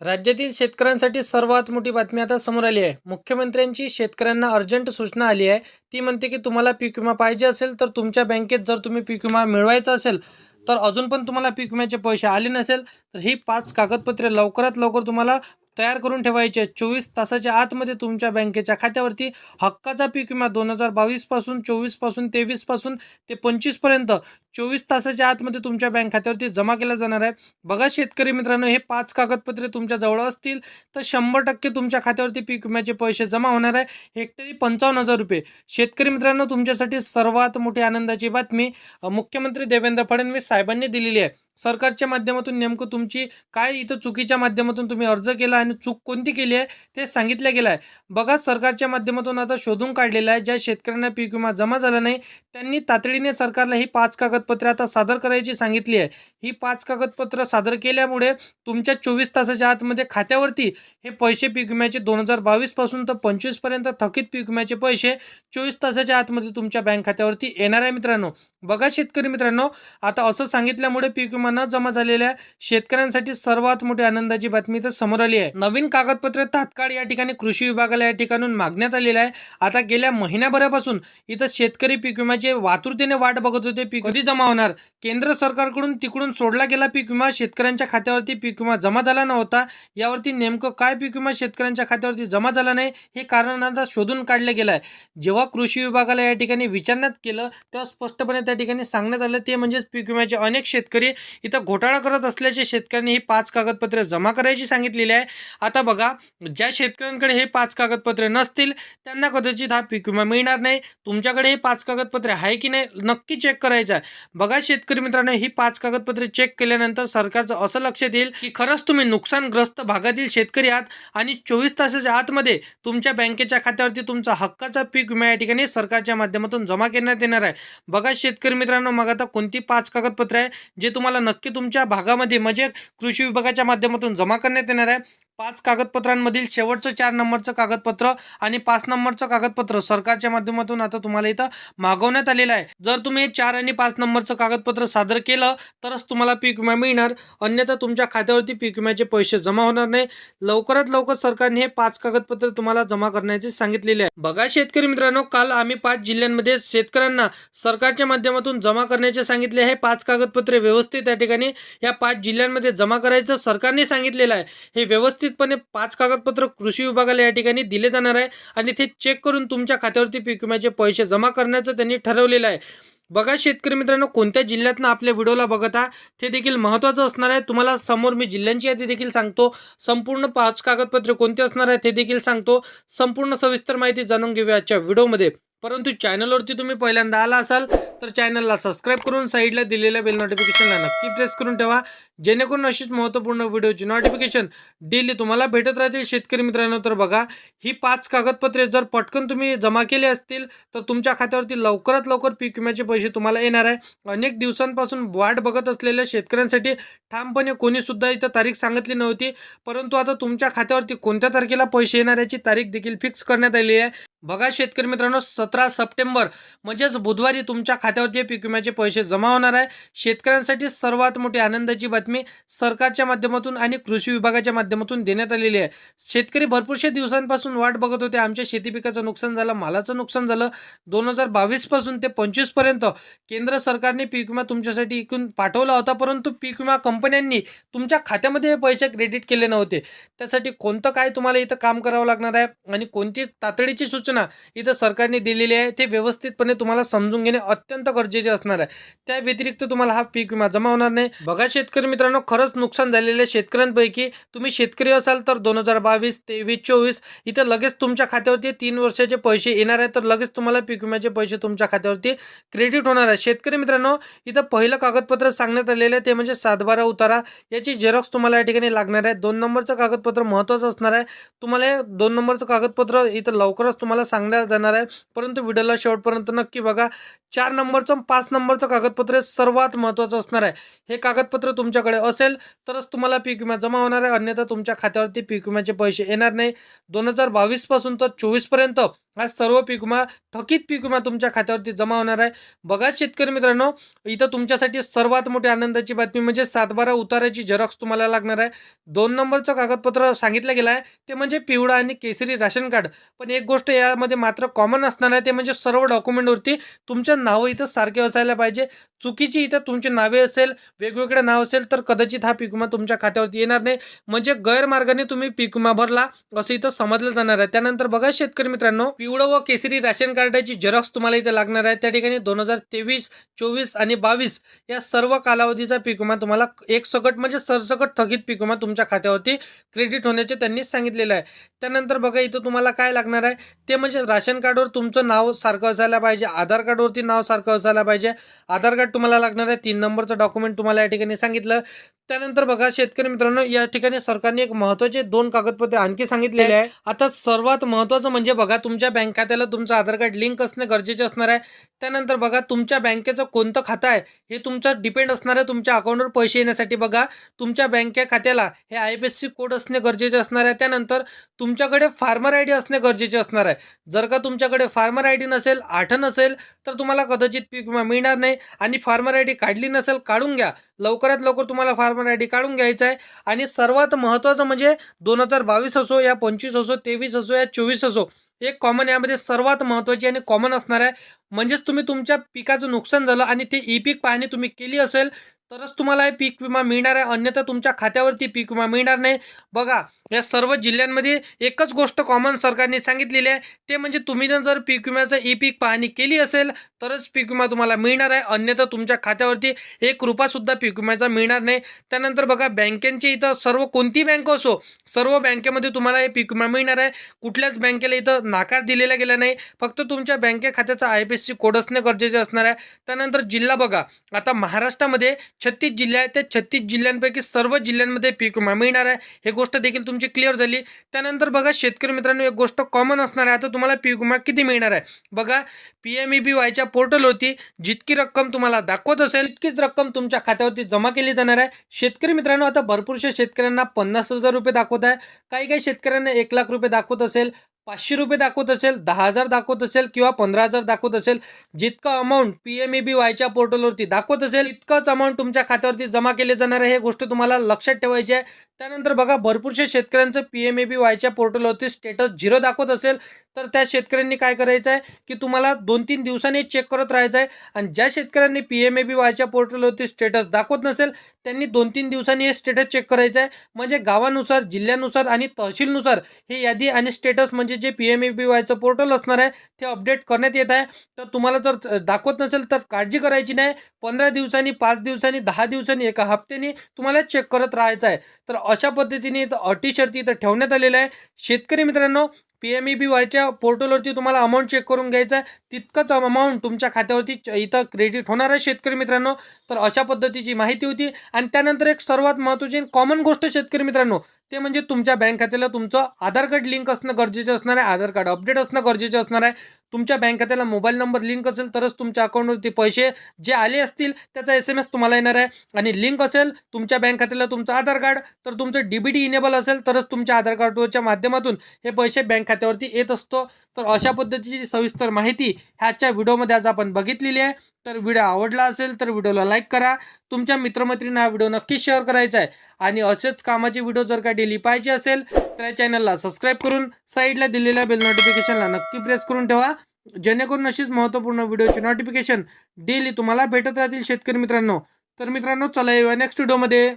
राज्यातील शेतकऱ्यांसाठी सर्वात मोठी बातमी आता समोर आली आहे. मुख्यमंत्र्यांची शेतकऱ्यांना अर्जंट सूचना आली आहे. ती म्हणते की तुम्हाला पीक विमा पाहिजे असेल तर तुमच्या बँकेत जर तुम्ही पीक विमा मिळवायचा असेल तर अजून पण तुम्हाला पीक विम्याचे पैसे आले नसेल तर ही पाच कागदपत्रे लवकरात लवकर तुम्हाला तयार करून ठेवायचे. चोवीस तासाच्या आतमध्ये तुमच्या बँकेच्या खात्यावरती हक्काचा पीक विमा दोन हजार बावीसपासून चोवीसपासून तेवीसपासून ते पंचवीसपर्यंत चोवीस तासाच्या आतमध्ये तुमच्या बँक खात्यावरती जमा केला जाणार आहे. बघा शेतकरी मित्रांनो हे पाच कागदपत्रे तुमच्या जवळ असतील तर शंभर टक्के तुमच्या खात्यावरती पीक विम्याचे पैसे जमा होणार आहे. हेक्टरी पंचावन्न हजार रुपये. शेतकरी मित्रांनो तुमच्यासाठी सर्वात मोठी आनंदाची बातमी मुख्यमंत्री देवेंद्र फडणवीस साहेबांनी दिलेली आहे. सरकारच्या माध्यमातून नेमकं तुमची काय इथं चुकीच्या माध्यमातून तुम्ही अर्ज केला आणि चूक कोणती केली आहे ते सांगितलं गेलं आहे. बघा सरकारच्या माध्यमातून आता शोधून काढलेलं आहे ज्या शेतकऱ्यांना पीक विमा जमा झाला नाही त्यांनी तातडीने सरकारला ही पाच कागदपत्रे आता सादर करायची सांगितली आहे. ही पाच कागदपत्र सादर केल्यामुळे तुमच्या चोवीस तासाच्या आतमध्ये खात्यावरती हे पैसे पीक विम्याचे दोन हजार बावीसपासून तर पंचवीसपर्यंत थकीत पीक विम्याचे पैसे चोवीस तासाच्या आतमध्ये तुमच्या बँक खात्यावरती येणार आहे मित्रांनो. बघा शेतकरी मित्रांनो आता असं सांगितल्यामुळे पीक विमा न जमा झालेल्या शेतकऱ्यांसाठी सर्वात मोठी आनंदाची बातमी तर समोर आली आहे. नवीन कागदपत्रे तात्काळ या ठिकाणी कृषी विभागाला या ठिकाणून मागण्यात आलेलं आहे. आता गेल्या महिन्याभरापासून इथं शेतकरी पीक विम्याचे वातुरतेने वाट बघत होते. पीक कधी जमा होणार? केंद्र सरकारकडून तिकडून सोडला गेला पीक विमा शेतकऱ्यांच्या खात्यावरती पीक विमा जमा झाला नव्हता. यावरती नेमकं काय पीक विमा शेतकऱ्यांच्या खात्यावरती जमा झाला नाही हे कारण आता शोधून काढलं गेलं आहे. जेव्हा कृषी विभागाला या ठिकाणी विचारण्यात केलं तेव्हा स्पष्टपणे त्या ठिकाणी सांगण्यात आलं ते म्हणजेच पीक विम्याचे अनेक शेतकरी इथं घोटाळा करत असल्याचे शेतकऱ्यांनी ही पाच कागदपत्रे जमा करायची सांगितलेली आहे. आता बघा ज्या शेतकऱ्यांकडे हे पाच कागदपत्रे नसतील त्यांना कदाचित हा पीक विमा मिळणार नाही. तुमच्याकडे हे पाच कागदपत्रे आहे की नाही नक्की चेक करायचं आहे. बघा शेतकरी मित्रांनो ही पाच कागदपत्रे चेक केल्यानंतर सरकारचं असं लक्षात येईल की खरंच तुम्ही नुकसानग्रस्त भागातील शेतकरी आहात आणि चोवीस तासाच्या आतमध्ये तुमच्या बँकेच्या खात्यावरती तुमचा हक्काचा पीक विमा या ठिकाणी सरकारच्या माध्यमातून जमा करण्यात येणार आहे. बघा शेतकरी मित्रांनो मग आता कोणती पाच कागदपत्रे आहे जे तुम्हाला नक्की तुमच्या भागामध्ये म्हणजे कृषी विभागाच्या माध्यमातून जमा करण्यात येणार आहे. पाच कागदपत्रांमधील शेवटचं चार नंबरचं कागदपत्र आणि पाच नंबरचं कागदपत्र सरकारच्या माध्यमातून आता तुम्हाला इथं मागवण्यात आलेलं आहे. जर तुम्ही चार आणि पाच नंबरचं कागदपत्र सादर केलं तरच तुम्हाला पीक विमा मिळणार. अन्यथा तुमच्या खात्यावरती पीक विम्याचे पैसे जमा होणार नाही. लवकरात लवकर सरकारने हे पाच कागदपत्र तुम्हाला जमा करण्याचे सांगितलेले आहे. बघा शेतकरी मित्रांनो काल आम्ही पाच जिल्ह्यांमध्ये शेतकऱ्यांना सरकारच्या माध्यमातून जमा करण्याचे सांगितले आहे. पाच कागदपत्रे व्यवस्थित त्या ठिकाणी या पाच जिल्ह्यांमध्ये जमा करायचं सरकारने सांगितलेलं आहे. हे व्यवस्थित व्यवस्थितपणे पाच कागदपत्र कृषी विभागाला या ठिकाणी दिले जाणार आहे आणि ते चेक करून तुमच्या खात्यावरती पीक विम्याचे पैसे जमा करण्याचं त्यांनी ठरवलेलं आहे. बघा शेतकरी मित्रांनो कोणत्या जिल्ह्यातनं आपल्या व्हिडिओला बघत आहात ते देखील महत्त्वाचं असणार आहे. तुम्हाला समोर मी जिल्ह्यांची यादी देखील सांगतो. संपूर्ण पाच कागदपत्रे कोणते असणार आहे ते देखील सांगतो. संपूर्ण सविस्तर माहिती जाणून घेऊया आजच्या व्हिडिओमध्ये. परंतु चॅनलवरती तुम्ही पहिल्यांदा आला असाल तर चॅनलला सबस्क्राईब करून साईडला दिलेल्या बेल नोटिफिकेशनला नक्की प्रेस करून ठेवा. जेणेकरून अशीच महत्त्वपूर्ण व्हिडिओची नोटिफिकेशन डेली तुम्हाला भेटत राहतील. शेतकरी मित्रांनो तर बघा ही पाच कागदपत्रे जर पटकन तुम्ही जमा केली असतील तर तुमच्या खात्यावरती लवकरात लवकर पीक विम्याचे पैसे तुम्हाला येणार आहे. अनेक दिवसांपासून वाट बघत असलेल्या शेतकऱ्यांसाठी ठामपणे कोणीसुद्धा इथं तारीख सांगितली नव्हती परंतु आता तुमच्या खात्यावरती कोणत्या तारखेला पैसे येणार याची तारीख देखील फिक्स करण्यात आली आहे. बघा शेतकरी मित्रांनो सतरा सप्टेंबर म्हणजेच बुधवारी तुमच्या खात्यावरती पीक विम्याचे पैसे जमा होणार आहे शेतकऱ्यांसाठी सर्वात मोठी आनंदाची बातमी सरकारच्या माध्यमातून आणि कृषी विभागाच्या माध्यमातून देण्यात आलेली आहे. शेतकरी भरपूरशा दिवसांपासून वाट बघत होते आमच्या शेती पिकाचं नुकसान झालं मालाचं नुकसान झालं. दोन हजार बावीसपासून ते पंचवीसपर्यंत केंद्र सरकारने पीक विमा तुमच्यासाठी इकून पाठवला होता परंतु पीक विमा कंपन्यांनी तुमच्या खात्यामध्ये हे पैसे क्रेडिट केले नव्हते. त्यासाठी कोणतं काय तुम्हाला इथं काम करावं लागणार आहे आणि कोणती तातडीची सूचना इथं सरकारने दिलेली आहे ते व्यवस्थितपणे तुम्हाला समजून घेणे अत्यंत गरजेचे असणार आहे. त्या व्यतिरिक्त तुम्हाला हा पीक विमा जमा होणार नाही. बघा शेतकरी मित्रांनो खरंच नुकसान झालेल्या शेतकऱ्यांपैकी तुम्ही शेतकरी असाल तर दोन हजार बावीस तेवीस चोवीस इथं लगेच तुमच्या खात्यावरती तीन वर्षाचे पैसे येणार आहे तर लगेच तुम्हाला पीक विम्याचे पैसे तुमच्या खात्यावरती क्रेडिट होणार आहे. शेतकरी मित्रांनो इथं पहिलं कागदपत्र सांगण्यात आलेलं आहे ते म्हणजे सातबारा उतारा. याची झेरॉक्स तुम्हाला या ठिकाणी लागणार आहे. दोन नंबरचं कागदपत्र महत्त्वाचं असणार आहे. तुम्हाला हे दोन नंबरचं कागदपत्र इथं लवकरच तुम्हाला सांगण्यात जाणार आहे. परंतु व्हिडिओला शेवटपर्यंत नक्की बघा. चार नंबरचं आणि पाच नंबरचं कागदपत्र सर्वात महत्त्वाचं असणार आहे. हे कागदपत्र तुमच्याकडे असेल तरच तुम्हाला पीक विमा जमा होणार आहे. अन्यथा तुमच्या खात्यावरती पीक विम्याचे पैसे येणार नाही. दोन हजार बावीसपासून तर चोवीसपर्यंत हा सर्व पीक विमा थकीत पीक विमा तुमच्या खात्यावरती जमा होणार आहे. बघा शेतकरी मित्रांनो इथं तुमच्यासाठी सर्वात मोठी आनंदाची बातमी म्हणजे सातबारा उताराची झेरॉक्स तुम्हाला लागणार आहे. दोन नंबरचं कागदपत्र सांगितलं गेलं आहे ते म्हणजे पिवळा आणि केसरी राशन कार्ड. पण एक गोष्ट यामध्ये मात्र कॉमन असणार आहे ते म्हणजे सर्व डॉक्युमेंटवरती तुमचं नावं इथं सारखे असायला पाहिजे. चुकीची इथं तुमची नावे असेल वेगवेगळं नाव असेल तर कदाचित हा पीक विमा तुमच्या खात्यावरती येणार नाही. म्हणजे गैरमार्गाने तुम्ही पीक विमा भरला असं इथं समजलं जाणार आहे. त्यानंतर बघा शेतकरी मित्रांनो पिवळं व केसरी राशन कार्डाची झेरॉक्स तुम्हाला इथे लागणार आहे. त्या ठिकाणी दोन हजार तेवीस चोवीस आणि बावीस या सर्व कालावधीचा पीक विमा तुम्हाला एक सकट म्हणजे सरसकट थकीत पीक विमा तुमच्या खात्यावरती क्रेडिट होण्याचे त्यांनी सांगितलेलं आहे. त्यानंतर बघा इथं तुम्हाला काय लागणार आहे? ते म्हणजे राशन कार्डवर तुमचं नाव सारखं असायला पाहिजे आधार कार्डवरती नाव सारखं असायला पाहिजे. आधार कार्ड तुम्हाला लागणार आहे. तीन नंबरचं डॉक्युमेंट तुम्हाला या ठिकाणी सांगितलं. त्यानंतर बघा शेतकरी मित्रांनो या ठिकाणी सरकारने एक महत्त्वाचे दोन कागदपत्रे आणखी सांगितलेले आहे आता सर्वात महत्वाचं म्हणजे बघा तुमच्या बँक खात्याला तुमचं आधार कार्ड लिंक असणे गरजेचे असणार आहे. त्यानंतर बघा तुमच्या बँकेचं कोणतं खातं आहे हे तुमचं डिपेंड असणार आहे तुमच्या अकाउंटवर पैसे येण्यासाठी. बघा तुमच्या बँके खात्याला हे I F S C code असणे गरजेचे असणार आहे. त्यानंतर तुमच्याकडे फार्मर आय डी असणे गरजेचे असणार आहे. जर का तुमच्याकडे फार्मर आय डी नसेल आठ नसेल तर तुम्हाला कदाचित पीक विमा मिळणार नाही. आणि फार्मर आय डी काढली नसेल काढून घ्या. लवकरात लवकर तुम्हाला फार्मर आय डी काढून घ्यायचं आहे. आणि सर्वात महत्त्वाचं म्हणजे दोन हजार बावीस असो या पंचवीस असो तेवीस असो या चोवीस असो एक कॉमन यामध्ये सर्वात महत्त्वाची आणि कॉमन असणार आहे म्हणजेच तुम्ही तुमच्या पिकाचं नुकसान झालं आणि ते ई पीक पाहणी तुम्ही केली असेल तरच तुम्हाला हे पीक विमा मिळणार आहे. अन्यथा तुमच्या खात्यावरती पीक विमा मिळणार नाही. बघा या सर्व जिल्ह्यांमध्ये एकच गोष्ट कॉमन सरकारने सांगितलेली आहे. ते म्हणजे तुम्ही जर पीक विम्याचं ई पीक पाहणी केली असेल तरच पीक विमा तुम्हाला मिळणार आहे. अन्यथा तुमच्या खात्यावरती एक रुपयासुद्धा पीक विम्याचा मिळणार नाही. त्यानंतर बघा बँकेचे इथं सर्व कोणती बँक असो सर्व बँकेमध्ये तुम्हाला हे पीक विमा मिळणार आहे. कुठल्याच बँकेला इथं नाकार दिलेला गेला नाही. फक्त तुमच्या बँके खात्याचा आय पी एस कोड असणे गरजेचे असणार आहे. त्यानंतर जिल्हा बघा. आता महाराष्ट्रामध्ये छत्तीस जिल्हे आहेत. त्या छत्तीस जिल्ह्यांपैकी सर्व जिल्ह्यांमध्ये पीक विमा मिळणार आहे. हे गोष्ट देखील तुमची क्लिअर झाली. त्यानंतर बघा शेतकरी मित्रांनो एक गोष्ट कॉमन असणार आहे. आता तुम्हाला पीक विमा किती मिळणार आहे? बघा पी एम ई बी वायच्या पोर्टलवरती जितकी रक्कम तुम्हाला दाखवत असेल तितकीच रक्कम तुमच्या खात्यावरती जमा केली जाणार आहे. शेतकरी मित्रांनो आता भरपूरशा शेतकऱ्यांना पन्नास हजार रुपये दाखवत आहे. काही काही शेतकऱ्यांना एक लाख रुपये दाखवत असेल. पाचशे रुपये दाखवत असेल दहा हजार दाखवत असेल किंवा पंधरा हजार दाखवत असेल जितकं amount P M E B वायच्या पोर्टलवरती दाखवत असेल इतकंच अमाऊंट तुमच्या खात्यावरती जमा केले जाणार आहे. हे गोष्ट तुम्हाला लक्षात ठेवायची आहे. त्यानंतर बघा भरपूरशा शेतकऱ्यांचं पी एम ए बी वायच्या पोर्टलवरती स्टेटस झिरो दाखवत असेल तर त्या शेतकऱ्यांनी काय करायचं आहे की तुम्हाला दोन तीन दिवसांनी चेक करत राहायचं आहे. आणि ज्या शेतकऱ्यांनी पी एम ए बी वायच्या पोर्टलवरती स्टेटस दाखवत नसेल त्यांनी दोन तीन दिवसांनी हे स्टेटस चेक करायचं आहे. म्हणजे गावानुसार जिल्ह्यानुसार आणि तहसीलनुसार हे यादी आणि स्टेटस म्हणजे जे पी एम ए बी वायचं पोर्टल असणार आहे ते अपडेट करण्यात येत आहे. तर तुम्हाला जर दाखवत नसेल तर काळजी करायची नाही. पंधरा दिवसांनी पाच दिवसांनी दहा दिवसांनी एका हप्त्याने तुम्हाला चेक करत राहायचं आहे. तर अशा पद्धतीने इथं अटी शर्ती इथं ठेवण्यात आलेल्या आहे. शेतकरी मित्रांनो पी एम ई बी वायच्या पोर्टलवरती तुम्हाला अमाऊंट चेक करून घ्यायचं आहे. तितकंच अमाऊंट तुमच्या खात्यावरती च- इथं क्रेडिट होणार आहे शेतकरी मित्रांनो. तर अशा पद्धतीची माहिती होती. आणि त्यानंतर एक सर्वात महत्त्वाची कॉमन गोष्ट शेतकरी मित्रांनो ते म्हणजे तुमच्या बँक खात्याला तुमचं आधार कार्ड लिंक असणं गरजेचं असणार आहे. आधार कार्ड अपडेट असणं गरजेचं असणार आहे. तुमच्या बँक खात्याला मोबाईल नंबर लिंक असेल तरच तुमच्या अकाउंटवरती पैसे जे आले असतील त्याचा एस एम एस तुम्हाला येणार आहे. आणि लिंक असेल तुमच्या बँक खात्याला तुमचं आधार कार्ड तर तुमचं डी बी डी इनेबल असेल तरच तुमच्या आधार कार्डच्या माध्यमातून हे पैसे बँक खात्यावरती येत असतो. तर अशा पद्धतीची सविस्तर माहिती ह्याच्या व्हिडिओमध्ये आज आपण बघितलेली आहे. तर व्हिडिओ आवडला असेल तर व्हिडिओला लाईक करा. तुमच्या मित्रमैत्रींना हा व्हिडिओ नक्की शेअर करायचा आहे. आणि असेच कामाचे व्हिडिओ जर का डेली पाहिजे असेल तर या चॅनलला सबस्क्राईब करून साईडला दिलेल्या बेल नोटिफिकेशनला नक्की प्रेस करून ठेवा. जेणेकरून अशीच महत्त्वपूर्ण व्हिडिओची नोटिफिकेशन डेली तुम्हाला भेटत राहतील शेतकरी मित्रांनो. तर मित्रांनो चला येऊया नेक्स्ट व्हिडिओमध्ये